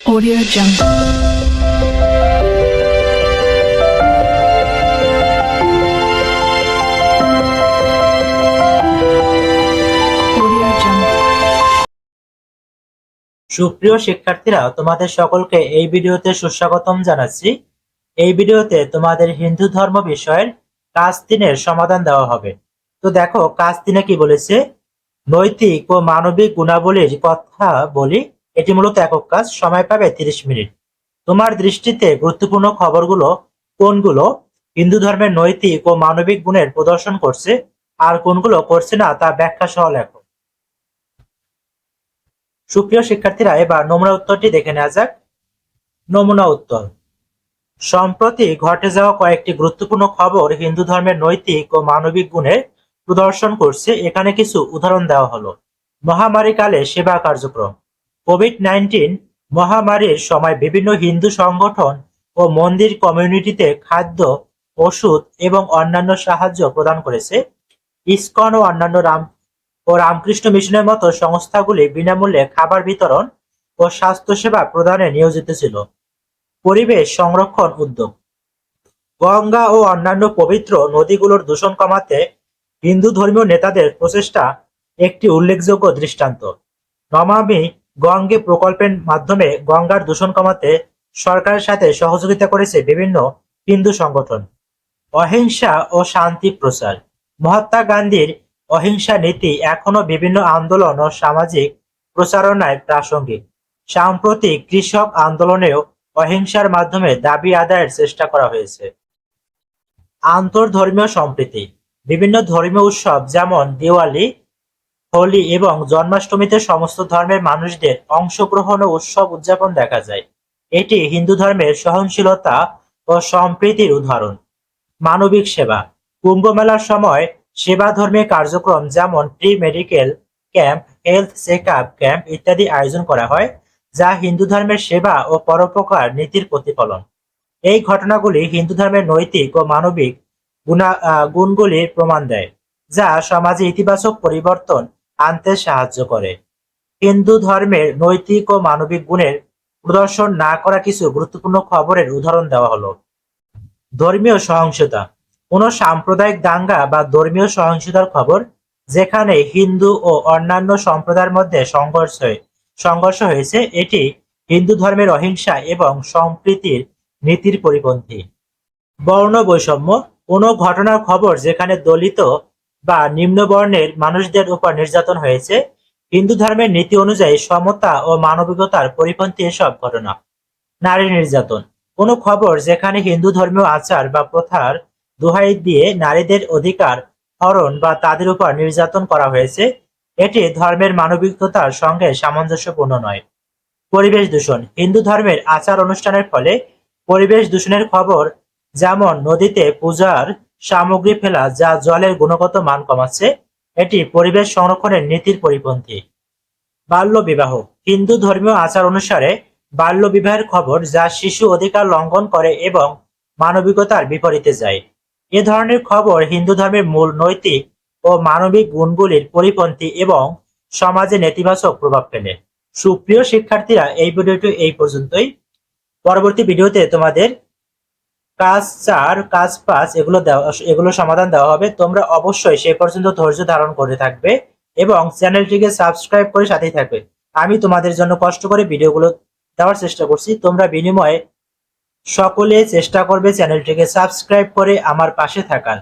Audio Jungle. সুপ্রিয় শিক্ষার্থীরা, তোমাদের সকলকে এই ভিডিওতে সুস্বাগতম জানাচ্ছি। এই ভিডিওতে তোমাদের হিন্দু ধর্ম বিষয়ের কাজ তিনের সমাধান দেওয়া হবে। তো দেখো, কাজ তিনে কি বলেছে? নৈতিক ও মানবিক গুণাবলীর কথা বলি। এটি মূলত একক কাজ। সময় পাবে তিরিশ মিনিট। তোমার দৃষ্টিতে গুরুত্বপূর্ণ খবরগুলো কোনগুলো? হিন্দু ধর্মের নৈতিক ও মানবিক গুণের প্রদর্শন করছে। আর কোনগুলো করছে না তা ব্যাখ্যা সহ লেখো। সুপ্রিয় শিক্ষার্থীরা, এবার নমুনা উত্তরটি দেখে নেওয়া যাক। নমুনা উত্তর। সম্প্রতি ঘটে যাওয়া কয়েকটি গুরুত্বপূর্ণ খবর হিন্দু ধর্মের নৈতিক ও মানবিক গুণের প্রদর্শন করছে। এখানে কিছু উদাহরণ দেওয়া হলো। মহামারী কালে সেবা কার্যক্রম। কোভিড নাইন্টিন মহামারীর সময় বিভিন্ন হিন্দু সংগঠন ও মন্দির কমিউনিটিতে খাদ্য, ওষুধ এবং অন্যান্য সাহায্য প্রদান করেছে। ইসকন ও অন্যান্য রাম ও রামকৃষ্ণ মিশনের মতো সংস্থাগুলি বিনামূল্যে খাবার বিতরণ ও স্বাস্থ্যসেবা প্রদানে নিয়োজিত ছিল। পরিবেশ সংরক্ষণ উদ্যোগ। গঙ্গা ও অন্যান্য পবিত্র নদীগুলোর দূষণ কমাতে হিন্দু ধর্মীয় নেতাদের প্রচেষ্টা একটি উল্লেখযোগ্য দৃষ্টান্ত। নমামি গঙ্গে প্রকল্পের মাধ্যমে গঙ্গার দূষণ কমাতে সরকারের সাথে সহযোগিতা করেছে বিভিন্ন হিন্দু সংগঠন। অহিংসা ও শান্তি প্রচার। মহাত্মা গান্ধীর অহিংসা নীতি এখনও বিভিন্ন আন্দোলন ও সামাজিক প্রচারণায় প্রাসঙ্গিক। সাম্প্রতিক কৃষক আন্দোলনেও অহিংসার মাধ্যমে দাবি আদায়ের চেষ্টা করা হয়েছে। আন্তর্ধর্মীয় সম্প্রীতি। বিভিন্ন ধর্মীয় উৎসব যেমন দিওয়ালি হোলি এবং জন্মাষ্টমীতে সমস্ত ধর্মের মানুষদের অংশগ্রহণ ও উৎসব উদযাপন দেখা যায়। এটি হিন্দু ধর্মের সহনশীলতা ও সম্প্রীতির উদাহরণ। মানবিক সেবা। কুম্ভ মেলার সময় সেবা ধর্মী কার্যক্রম যেমন pre medical camp, health check up camp ইত্যাদি আয়োজন করা হয়, যা হিন্দু ধর্মের সেবা ও পরোপকার নীতির প্রতিফলন। এই ঘটনাগুলি হিন্দু ধর্মের নৈতিক ও মানবিক গুণগুলির প্রমাণ দেয়, যা সমাজে ইতিবাচক পরিবর্তন আনতে সাহায্য করে। হিন্দু ধর্মের নৈতিক ও মানবিক গুণের প্রদর্শন না করা কিছু গুরুত্বপূর্ণ খবরের উদাহরণ দেওয়া হলো। ধর্মীয় সহিংসতা। কোনো সাম্প্রদায়িক দাঙ্গা বা ধর্মীয় সহিংসতার খবর যেখানে হিন্দু ও অন্যান্য সম্প্রদায়ের মধ্যে সংঘর্ষ সংঘর্ষ হয়েছে, এটি হিন্দু ধর্মের অহিংসা এবং সম্প্রীতির নীতির পরিপন্থী। বর্ণ বৈষম্য। কোনো ঘটনার খবর যেখানে দলিত বা নিম্নবর্ণের মানুষদের উপর নির্যাতন হয়েছে, হিন্দু ধর্মের নীতি অনুযায়ী সমতা ও মানবিকতার পরিপন্থী এসব ঘটনা। নারী নির্যাতন। কোনো খবর যেখানে হিন্দু ধর্মীয় আচার বা প্রথার দোহাই দিয়ে নারীদের অধিকার হরণ বা তাদের উপর নির্যাতন করা হয়েছে, এটি ধর্মের মানবিকতার সঙ্গে সামঞ্জস্যপূর্ণ নয়। পরিবেশ দূষণ। হিন্দু ধর্মের আচার অনুষ্ঠানের ফলে পরিবেশ দূষণের খবর যেমন নদীতে পূজার সামগ্রী ফেলা যা জলের গুণগত মান কমাচ্ছে, এটি পরিবেশ সংরক্ষণের নীতির পরিপন্থী। বাল্য বিবাহ, হিন্দু ধর্মীয় আচার অনুসারে বাল্য বিবাহের খবর যা শিশু অধিকার লঙ্ঘন করে এবং মানবিকতার বিপরীতে যায়। এ ধরনের খবর হিন্দু ধর্মের মূল নৈতিক ও মানবিক গুণগুলির পরিপন্থী এবং সমাজে নেতিবাচক প্রভাব ফেলে। সুপ্রিয় শিক্ষার্থীরা, এই ভিডিওটি এই পর্যন্তই। পরবর্তী ভিডিওতে তোমাদের কাজ চার, কাজ পাঁচ, এগুলো দেওয়া, এগুলো সমাধান দেওয়া হবে। তোমরা অবশ্যই সে পর্যন্ত ধৈর্য ধারণ করে থাকবে এবং চ্যানেলটিকে সাবস্ক্রাইব করে সাথেই থাকবে। আমি তোমাদের জন্য কষ্ট করে ভিডিওগুলো দেওয়ার চেষ্টা করছি। তোমরা বিনিময়ে সকলে চেষ্টা করবে চ্যানেলটিকে সাবস্ক্রাইব করে আমার পাশে থাকার।